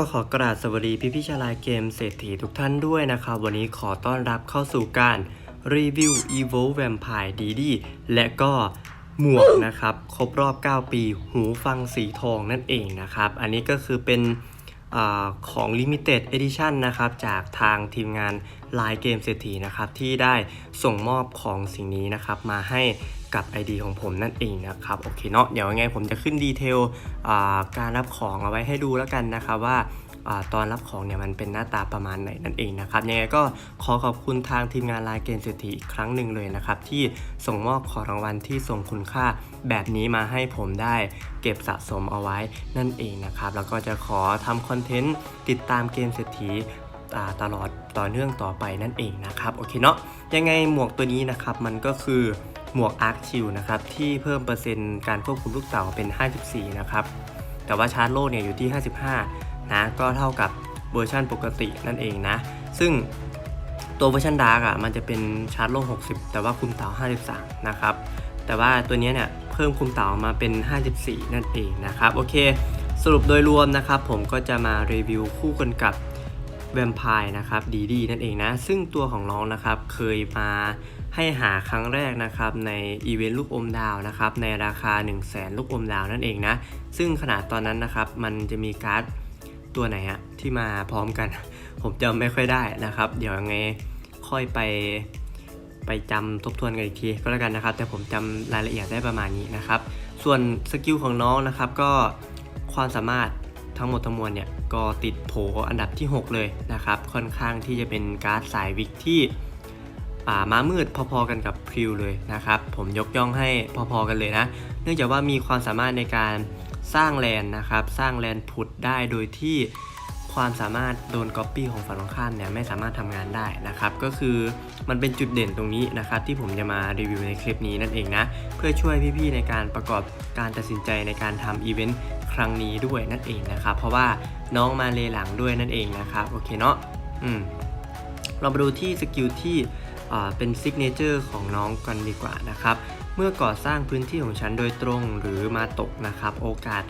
ก็ขอกราบสวัสดีพี่พี่ชาลน์เกมเศรษฐีทุกท่านด้วยนะครับ วันนี้ขอต้อนรับเข้าสู่การรีวิว Evo Vampire DD และก็หมวกนะครับ ครบรอบ 9 ปี หูฟังสีทองนั่นเองนะครับ อันนี้ก็คือเป็นอของ Limited Edition นะครับ จากทางทีมงานลน์เกมเศรษฐีนะครับ ที่ได้ส่งมอบของสิ่งนี้นะครับ มาให้ กับ ID ของผมนั่นเองนะครับโอเคเนาะเดี๋ยวยังไงผมจะขึ้นดีเทลการรับของเอาไว้ให้ดูแล้วกันนะครับว่าอตอนรับของเนี่ยมันเป็นหน้าตาประมาณไหนนั่นเองนะครับยังไงก็ขอขอบคุณทางทีมงานลายเกณฑ์เศรษฐีอีกครั้งหนึ่งเลยนะครับที่ส่งมอบของรางวัลที่ทรงคุณค่าแบบนี้มาให้ผมได้เก็บสะสมเอาไว้นั่นเองนะครับแล้วก็จะขอทำคอนเทนต์ติดตามเกมเศรษฐีตลอดต่อเนื่องต่อไปนั่นเองนะครับโอเคเนาะยังไงหมวกตัวนี้นะครับมันก็คือ หมวก Arc Shield นะครับที่เพิ่มเปอร์เซ็นต์การควบคุมลูกเต๋าเป็น 54 นะครับ แต่ว่าชาร์จโล่เนี่ยอยู่ที่ 55 นะก็เท่ากับเวอร์ชันปกตินั่นเองนะ ซึ่งตัวเวอร์ชันดาร์กอะมันจะเป็นชาร์จโล60 แต่ว่าคุมเต๋า53 นะครับ แต่ว่าตัวนี้เนี่ยเพิ่มคุมเต๋ามาเป็น 54 นั่นเองนะครับ โอเค สรุปโดยรวมนะครับผมก็จะมารีวิวคู่กันกับแวมไพร์นะครับดีดีนั่นเองนะ ซึ่งตัวของน้องนะครับเคยมา ให้หาครั้งแรกนะครับในอีเวนต์ลูกอมดาวนะครับในราคา 1 0 0 0 0แสนลูกอมดาวนั่นเองนะ ซึ่งขนาดตอนนั้นนะครับมันจะมีการ์ดตัวไหนอะที่มาพร้อมกัน ผมจำไม่ค่อยได้นะครับ เดี๋ยวยังไงค่อยไปไปจำทบทวนกันอีกทีก็แล้วกันนะครับ แต่ผมจำรายละเอียดได้ประมาณนี้นะครับ ส่วนสกิลของน้องนะครับก็ความสามารถทั้งหมดทั้งมวลเนี่ยก็ติดโผอันดับที่ 6 เลยนะครับ ค่อนข้างที่จะเป็นการ์ดสายวิกที่ อ่าม้ามืดพอๆกันกับพริวเลยนะครับ ผมยกย่องให้พอๆกันเลยนะ เนื่องจากว่ามีความสามารถในการสร้างแลนนะครับ สร้างแลนด์พุทได้โดยที่ความสามารถโดนก๊อปปี้ของฝั่งตรงข้ามเนี่ยไม่สามารถทำงานได้นะครับ ก็คือมันเป็นจุดเด่นตรงนี้นะครับ ที่ผมจะมารีวิวในคลิปนี้นั่นเองนะ เพื่อช่วยพี่ๆในการประกอบการตัดสินใจในการทำอีเวนต์ครั้งนี้ด้วยนั่นเองนะครับ เพราะว่าน้องมาเลหลังด้วยนั่นเองนะครับ โอเคเนาะอืมเรามาดูที่สกิลที่ เป็นซิกเนเจอร์ของน้องกันดีกว่านะครับ เมื่อก่อสร้างพื้นที่ของฉันโดยตรงหรือมาตกนะครับ โอกาส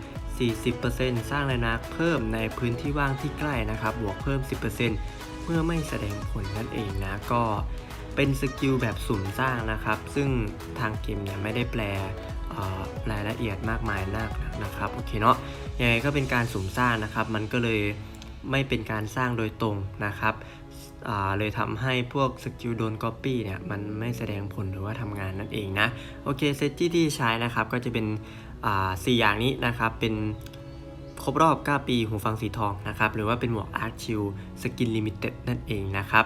40%สร้างแลนด์มาร์คเพิ่มในพื้นที่ว่างที่ใกล้นะครับ บวกเพิ่ม 10%เมื่อไม่แสดงผลนั่นเองนะก็เป็นสกิลแบบสุ่มสร้างนะครับ ซึ่งทางเกมเนี่ยไม่ได้แปลรายละเอียดมากมายนักนะครับโอเคเนาะยังไงก็เป็นการสุ่มสร้างนะครับ มันก็เลยไม่เป็นการสร้างโดยตรงนะครับ เลยทำให้พวกสกิลโดนก๊อปปี้เนี่ยมันไม่แสดงผลหรือว่าทำงานนั่นเองนะ โอเคเซตที่ที่ใช้นะครับก็จะเป็นอ่อย่างนี้นะครับเป็นครบรอบ 9 ปีหูฟังสีทองนะครับหรือว่าเป็นหมวก Arc Shield Skin Limited นั่นเองนะครับ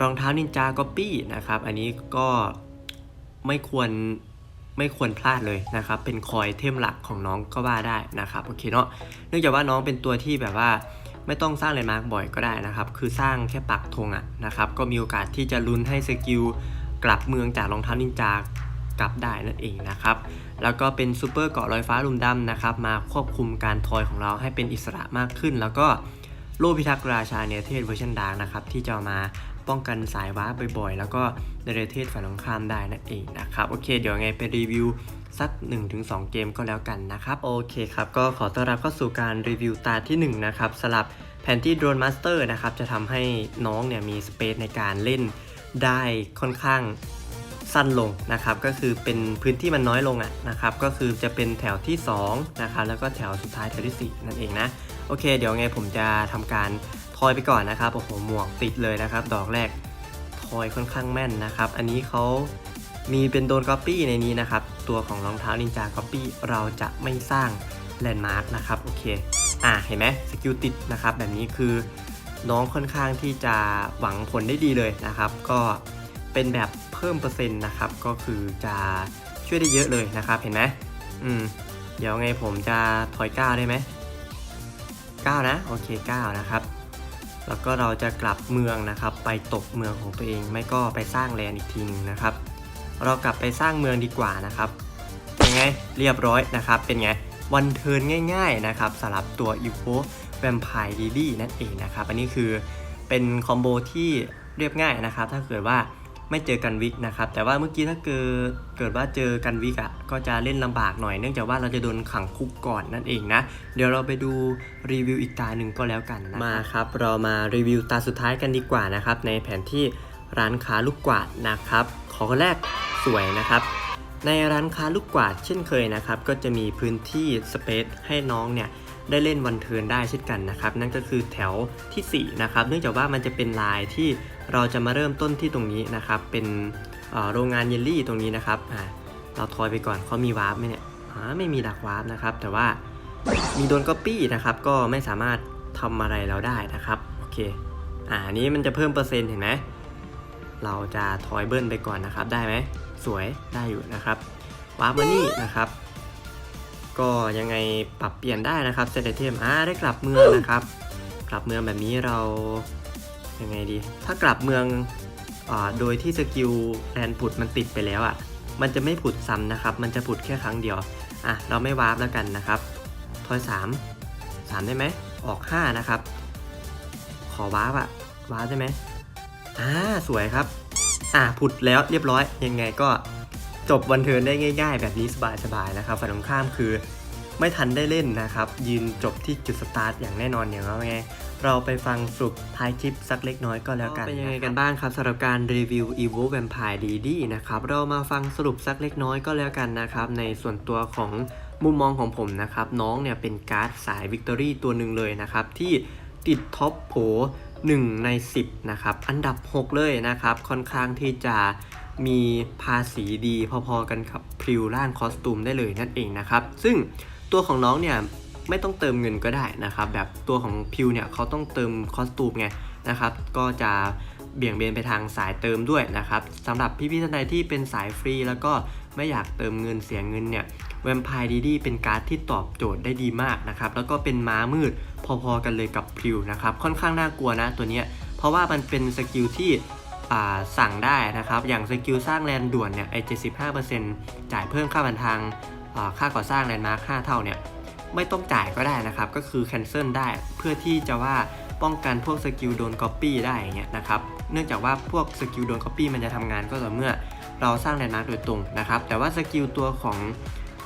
รองเท้านินจาก็ปี้นะครับอันนี้ก็ไม่ควรไม่ควรพลาดเลยนะครับเป็นคอยเทมหลักของน้องก็ว่าได้นะครับโอเคเนาะเนื่องจากว่าน้องเป็นตัวที่แบบว่า ไม่ต้องสร้างแลนด์มาร์กบ่อยก็ได้นะครับ คือสร้างแค่ปักธงอะนะครับ ก็มีโอกาสที่จะลุ้นให้สกิลกลับเมืองจากรองเท้านินจากลับได้นั่นเองนะครับ แล้วก็เป็นซูเปอร์เกาะลอยฟ้าลุมดำนะครับ มาควบคุมการทอยของเราให้เป็นอิสระมากขึ้น แล้วก็โล่พิทักษ์ราชาเนเธศเวอร์ชันดาร์กนะครับ ที่จะมาป้องกันสายว้าบ่อยๆ แล้วก็ในประเทศฝ่ายตรงข้ามได้นั่นเองนะครับ โอเค เดี๋ยวไงไปรีวิว สัก 1-2 เกมก็แล้วกันนะครับ โอเคครับ ก็ขอต้อนรับเข้าสู่การรีวิวตาที่ 1 นะครับสลับแผนที่ Drone Master นะครับ จะทำให้น้องเนี่ยมีสเปซในการเล่นได้ค่อนข้างสั้นลงนะครับ ก็คือเป็นพื้นที่มันน้อยลงอะนะครับ ก็คือจะเป็นแถวที่2นะครับแล้วก็แถวสุดท้ายแถวที่ 4 นั่นเองนะ โอเค เดี๋ยวไงผมจะทำการทอยไปก่อนนะครับ โอ้โห หมวกติดเลยนะครับ ดอกแรกทอยค่อนข้างแม่นนะครับ อันนี้เขามีเป็นโดนก๊อปปี้ในนี้นะครับ ตัวของรองเท้านินจาก๊อปปี้เราจะไม่สร้างแลนด์มาร์กนะครับโอเคอะเห็นไหมสกิลติดนะครับแบบนี้คือน้องค่อนข้างที่จะหวังผลได้ดีเลยนะครับ ก็เป็นแบบเพิ่มเปอร์เซ็นต์นะครับ ก็คือจะช่วยได้เยอะเลยนะครับเห็นไหมอืมเดี๋ยวไงผมจะถอยก้าวได้ไหมก้าวนะโอเคก้าวนะครับ แล้วก็เราจะกลับเมืองนะครับ ไปตกเมืองของตัวเอง ไม่ก็ไปสร้างแลนด์อีกทีหนึงนะครับ เรากลับไปสร้างเมืองดีกว่านะครับเป็นไงเรียบร้อยนะครับ เป็นไงวันเทินง่าย ๆนะครับสำหรับตัว e v o Vampire Lily นั่นเองนะครับ อันนี้คือเป็นคอมโบที่เรียบง่ายนะครับ ถ้าเกิดว่าไม่เจอกันวิกนะครับ แต่ว่าเมื่อกี้ถ้าเกิดเกิดว่าเจอกันวิกอะก็จะเล่นลำบากหน่อย เนื่องจากว่าเราจะโดนขังคุกก่อนนั่นเองนะ เดี๋ยวเราไปดูรีวิวอีกตาหนึ่งก็แล้วกันนะมาครับ เรามารีวิวตาสุดท้ายกันดีกว่านะครับ ในแผนที่ ร้านค้าลูกกวาดนะครับ ขอแรกสวยนะครับ ในร้านค้าลูกกวาดเช่นเคยนะครับ ก็จะมีพื้นที่สเปซให้น้องเนี่ยได้เล่นวันเทิร์นได้เช่นกันนะครับ นั่นก็คือแถวทีสี่4นะครับเนื่องจากว่ามันจะเป็นลายที่เราจะมาเริ่มต้นที่ตรงนี้นะครับ เป็นโรงงานเยลลี่ตรงนี้นะครับเราทอยไปก่อนเขามีวาร์ปไหมเนี่ยไม่มีดักวาร์ปนะครับ แต่ว่ามีโดนก๊อปปี้นะครับ ก็ไม่สามารถทำอะไรเราได้นะครับ โอเค อ่าอันนี้มันจะเพิ่มเปอร์เซ็นต์เห็นไหม เราจะทอยเบิ้ลไปก่อนนะครับ ได้ไหมสวยได้อยู่นะครับวาร์ปมานี่นะครับ ก็ยังไงปรับเปลี่ยนได้นะครับเซตไอเทมอ่าได้กลับเมืองนะครับ กลับเมืองแบบนี้เรายังไงดี ถ้ากลับเมืองอ่าโดยที่สกิลแลนผุดมันติดไปแล้วอะ่ะ มันจะไม่ผุดซ้ำนะครับ มันจะผุดแค่ครั้งเดียวอะเราไม่วาร์ปแล้วกันนะครับทอย3 3ได้ไหมออก5นะครับ ขอวาร์ปอะวาร์ปได้ไหม อ่าสวยครับ อ่าผุดแล้วเรียบร้อย ยังไงก็จบวันเทิร์นได้ง่าย ๆ แบบนี้สบายๆนะครับฝ่ายตรงข้ามคือไม่ทันได้เล่นนะครับ ยืนจบที่จุดสตาร์ทอย่างแน่นอนอย่างว่าไง เราไปฟังสรุปท้ายคลิปสักเล็กน้อยก็แล้วกันเป็นยังไงกันบ้างครับสำหรับการรีวิว Evo Vampire DD นะครับ เรามาฟังสรุปสักเล็กน้อยก็แล้วกันนะครับ ในส่วนตัวของมุมมองของผมนะครับ น้องเนี่ยเป็นการ์ดสายวิกตอรี่ตัวหนึ่งเลยนะครับ ที่ติดท็อปโผ 1 ใน 10 นะครับ อันดับ 6 เลยนะครับ ค่อนข้างที่จะมีภาษีดีพอๆกันกับพริวร่างคอสตูมได้เลยนั่นเองนะครับ ซึ่งตัวของน้องเนี่ยไม่ต้องเติมเงินก็ได้นะครับ แบบตัวของพิวเนี่ยเขาต้องเติมคอสตูมไงนะครับ ก็จะเบี่ยงเบนไปทางสายเติมด้วยนะครับสำหรับพี่ๆท่านใดที่เป็นสายฟรี แล้วก็ไม่อยากเติมเงินเสียเงินเนี่ย แวมไพร์ดีดีเป็นการ์ดที่ตอบโจทย์ได้ดีมากนะครับ แล้วก็เป็นม้ามืดพอๆกันเลยกับพริวนะครับ ค่อนข้างน่ากลัวนะตัวเนี้ย เพราะว่ามันเป็นสกิลที่สั่งได้นะครับ อย่างสกิลสร้างแลนด่วนเนี่ยไอ้75%จ่ายเพิ่มค่าบันทางค่าก่อสร้างแลนด์มาร์ค5เท่าเนี่ยไม่ต้องจ่ายก็ได้นะครับ ก็คือ cancel ได้เพื่อที่จะว่าป้องกันพวกสกิลโดน copy ได้อย่างเงี้ยนะครับ เนื่องจากว่าพวกสกิลโดน copy มันจะทำงานก็ต่อเมื่อเราสร้างแลนด์มาร์กโดยตรงนะครับ แต่ว่าสกิลตัวของ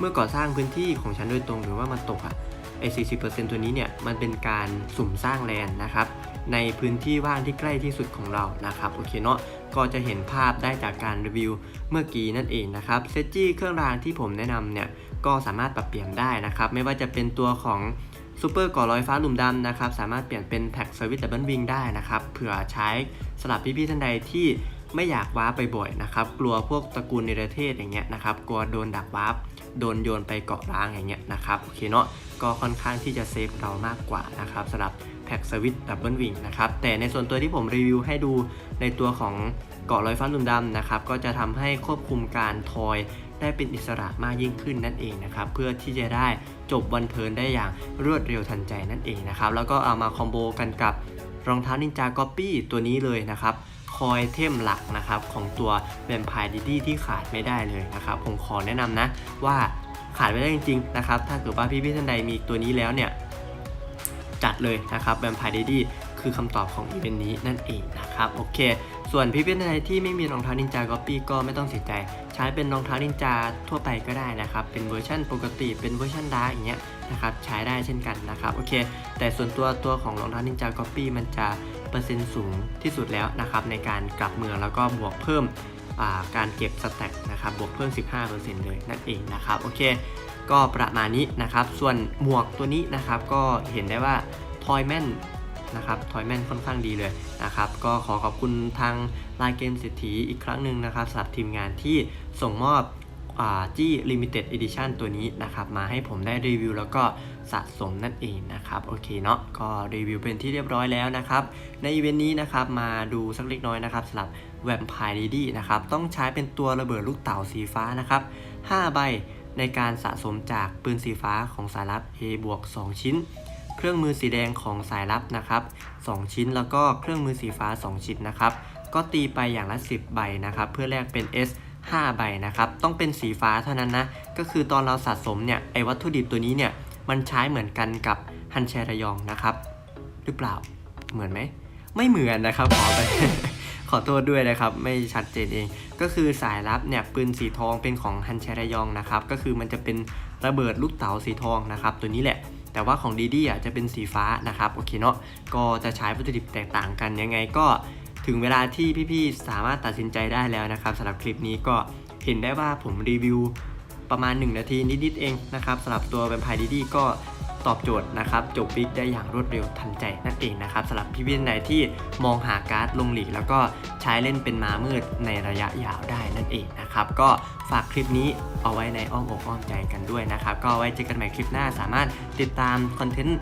เมื่อก่อสร้างพื้นที่ของฉันโดยตรงหรือว่ามันตกอะไอ้40%ตัวนี้เนี่ยมันเป็นการสุ่มสร้างแลนนะครับในพื้นที่ว่างที่ใกล้ที่สุดของเรานะครับโอเคเนาะก็จะเห็นภาพได้จากการรีวิวเมื่อกี้นั่นเองนะครับเซจี้เครื่องรางที่ผมแนะนำเนี่ยก็สามารถปรับเปลี่ยนได้นะครับไม่ว่าจะเป็นตัวของซูเปอร์ก่อลอยฟ้าหลุมดำนะครับสามารถเปลี่ยนเป็นแท็กเซอร์วิสดับเบิลวิงได้นะครับเผื่อใช้สำหรับพี่ๆท่านใดที่ไม่อยากว้าร์ปไปบ่อยนะครับกลัวพวกตระกูลเนประเทศอย่างเงี้ยนะครับกลัวโดนดักวาร์ป โดนโยนไปเกาะร้างอย่างเงี้ยนะครับโอเคเนาะก็ค่อนข้างที่จะเซฟเรามากกว่านะครับสำหรับแท็กเซอร์วิสดับเบิลวิงนะครับแต่ในส่วนตัวที่ผมรีวิวให้ดูในตัวของเกาะลอยฟ้าหลุมดำนะครับก็จะทำให้ควบคุมการทอยได้เป็นอิสระมากยิ่งขึ้นนั่นเองนะครับเพื่อที่จะได้จบวันเทิร์นได้อย่างรวดเร็วทันใจนั่นเองนะครับแล้วก็เอามาคอมโบกันกับรองเท้านินจาก๊อปปี้ตัวนี้เลยนะครับ อยเทมหลักนะครับของตัวแวมไพร์ดิดี้ที่ขาดไม่ได้เลยนะครับผมขอแนะนำนะว่าขาดไม่ได้จริงๆนะครับถ้าเกิดว่าพี่ๆท่านใดมีตัวนี้แล้วเนี่ยจัดเลยนะครับแวมไพร์ดิดี้คือคำตอบของอีเวนต์นี้นั่นเองนะครับโอเค ส่วนพี่ๆท่านใดที่ไม่มีรองเท้านินจาก๊อปปี้ก็ไม่ต้องเสียใจ ใช้เป็นรองเท้านินจาทั่วไปก็ได้นะครับเป็นเวอร์ชันปกติเป็นเวอร์ชันดาร์อย่างเงี้ยนะครับใช้ได้เช่นกันนะครับโอเค แต่ส่วนตัวตัวของรองเท้านินจาก๊อปปี้มันจะ เปอร์เซ็นต์สูงที่สุดแล้วนะครับในการกลับเมืองแล้วก็บวกเพิ่มาการเก็บสแต็กนะครับบวกเพิ่ม 15%เลยนั่นเองนะครับโอเค ก็ประมาณนี้นะครับ ส่วนหมวกตัวนี้นะครับก็เห็นได้ว่าทอยแมนนะครับทอยแมนค่อนข้างดีเลยนะครับ ก็ขอขอบคุณทางลายเกมเศรษฐีอีกครั้งหนึ่งนะครับสำหรับทีมงานที่ส่งมอบจี้ Limited Edition ตัวนี้นะครับมาให้ผมได้รีวิวแล้วก็ สะสมนั่นเองนะครับโอเคเนาะก็รีวิวเป็นที่เรียบร้อยแล้วนะครับในอีเวนต์นี้นะครับมาดูสักเล็กน้อยนะครับสำหรับแวมไพร์ดีดีนะครับต้องใช้เป็นตัวระเบิดลูกเต๋าสีฟ้านะครับ5ใบในการสะสมจากปืนสีฟ้าของสายลับ A บวก2ชิ้น เครื่องมือสีแดงของสายลับนะครับ2ชิ้นแล้วก็เครื่องมือสีฟ้า 2 ชิ้นนะครับก็ตีไปอย่างละ 10 ใบนะครับเพื่อแลกเป็น S 5 ใบนะครับ ต้องเป็นสีฟ้าเท่านั้นนะ ก็คือตอนเราสะสมเนี่ย ไอวัตถุดิบตัวนี้เนี่ย มันใช้เหมือนกันกับฮันแชรยองนะครับ หรือเปล่าเหมือนไหม ไม่เหมือนนะครับ ขอไปขอโทษด้วยนะครับ ไม่ชัดเจนเอง ก็คือสายลับเนี่ยปืนสีทองเป็นของฮันเชรยองนะครับ ก็คือมันจะเป็นระเบิดลูกเต๋าสีทองนะครับ ตัวนี้แหละแต่ว่าของดีดีอะจะเป็นสีฟ้านะครับโอเคเนาะก็จะใช้วัตถุดิบแตกต่างกันยังไงก็ถึงเวลาที่พี่ๆสามารถตัดสินใจได้แล้วนะครับสำหรับคลิปนี้ก็เห็นได้ว่าผมรีวิว ประมาณ 1 นาทีนิดๆเองนะครับสำหรับตัวแวมไพร์ดีดีก็ตอบโจทย์นะครับจบบิ๊กได้อย่างรวดเร็วทันใจนั่นเองนะครับสำหรับพี่พี่ๆไหนที่มองหาการ์ดลงหลีก แล้วก็ใช้เล่นเป็นม้ามืดในระยะยาวได้นั่นเองนะครับก็ฝากคลิปนี้เอาไว้ในอ้อมอกอ้อมใจกันด้วยนะครับ ก็ไว้เจอกันใหม่คลิปหน้า สามารถติดตามคอนเทนต์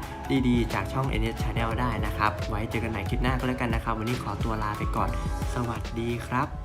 ดีๆ จากช่อง n s Channel ได้นะครับ ไว้เจอกันใหม่คลิปหน้าก็แล้วกันนะครับ วันนี้ขอตัวลาไปก่อน สวัสดีครับ